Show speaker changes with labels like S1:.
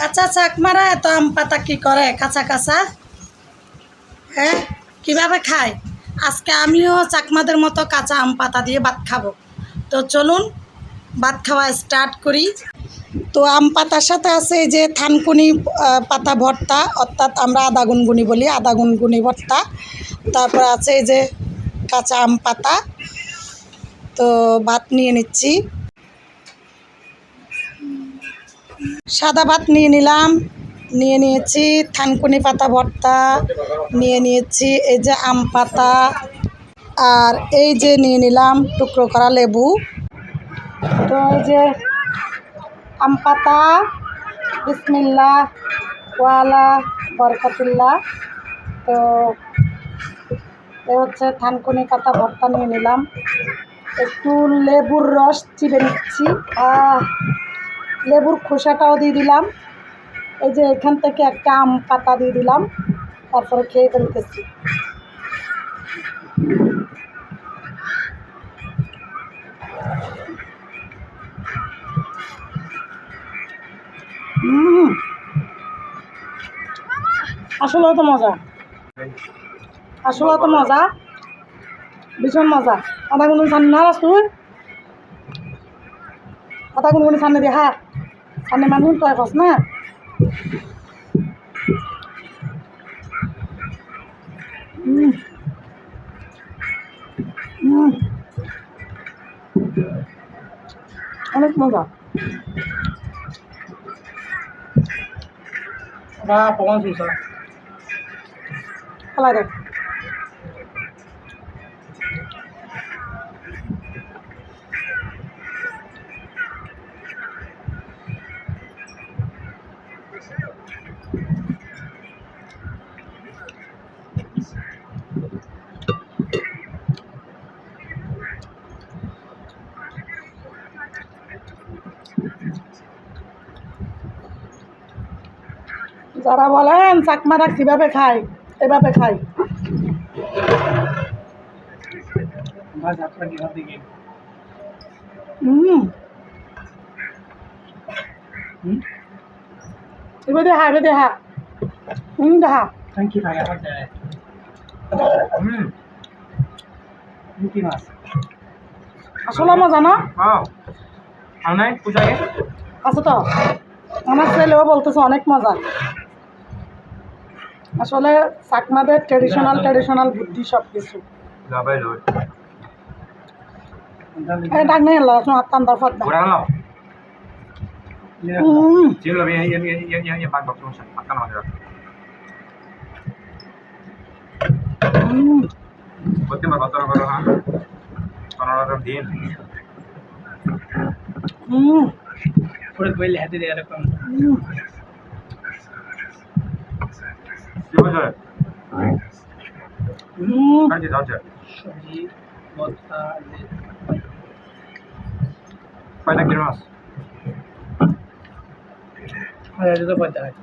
S1: কাঁচা চাক মারা, এত আম পাতা কি করে? কাঁচা কাঁচা? হ্যাঁ? কীভাবে খায়? আজকে আমিও চাকমাদের মতো কাঁচা আম পাতা দিয়ে ভাত খাব। তো চলুন, ভাত খাওয়া স্টার্ট করি। তো আম পাতার সাথে আছে এই যে থানকুনি পাতা ভর্তা, অর্থাৎ আমরা আদা গুনগুনি বলি, আদা গুনগুনি ভর্তা। তারপর আছে এই যে কাঁচা আম পাতা। তো ভাত নিয়ে নিচ্ছি। সাদা ভাত নিয়ে নিলাম, নিয়ে নিয়েছি থানকুনি পাতা ভর্তা, নিয়ে নিয়েছি এই যে আম পাতা, আর এই যে নিয়ে নিলাম টুকরো করা লেবু। তো এই যে আম পাতা বিসমিল্লা ওয়ালা, বরকাতুল্লাহ। তো এ হচ্ছে থানকুনি পাতা ভর্তা নিয়ে নিলাম। একটু লেবুর রস চিড়ে নিচ্ছি। আহ! লেবুর খোসাটাও দিয়ে দিলাম। এই যে এখান থেকে একটা আম পাতা দিয়ে দিলাম। তারপরে খেয়ে ফেলতেছি। আসলে তো মজা। আসলে তো মজা। ভীষণ মজা। আধা গুণ সামনে না তুই আধা গুণ সামনে দিয়ে হ্যাঁ। সামনে মানুষ তো এখন না হুম হুম অনেক মজা
S2: Apa pokoknya susah.
S1: খেলা দেখ যারা বলেন চাকমারা কীভাবে খায় এভাবে খায়।
S2: nih
S1: হুম।
S2: Hmm?
S1: এবার দেখা এবার দেখা হুম দেখা
S2: Kan kita ya ada. Hmm. কি মাছ?
S1: আসলে মজা না
S2: Wow. পূজাকে?
S1: আছে তো আমার ছেলেও বলতেছে অনেক মজা আসলে চাকমাদের ট্রেডিশনাল ট্রেডিশনাল বুদ্ধি সব কিছু
S2: যাবাই লই।
S1: এই ডাক নেই আল্লাহ তোমার তান্দার ফট না
S2: Kurang lo.
S1: হুম
S2: Cium lebih yang yang yang yang yang bangkok tuh makan aja.
S1: হুম
S2: Berarti mah kotor kotor ha. Kotor kotor din.
S1: হুম
S3: পুরো বইলে হাতে দিয়ে এরকম
S2: aja.
S3: সবজি ভর্তা যে
S2: Banyak di mas.
S3: হাজার পয়সা হয়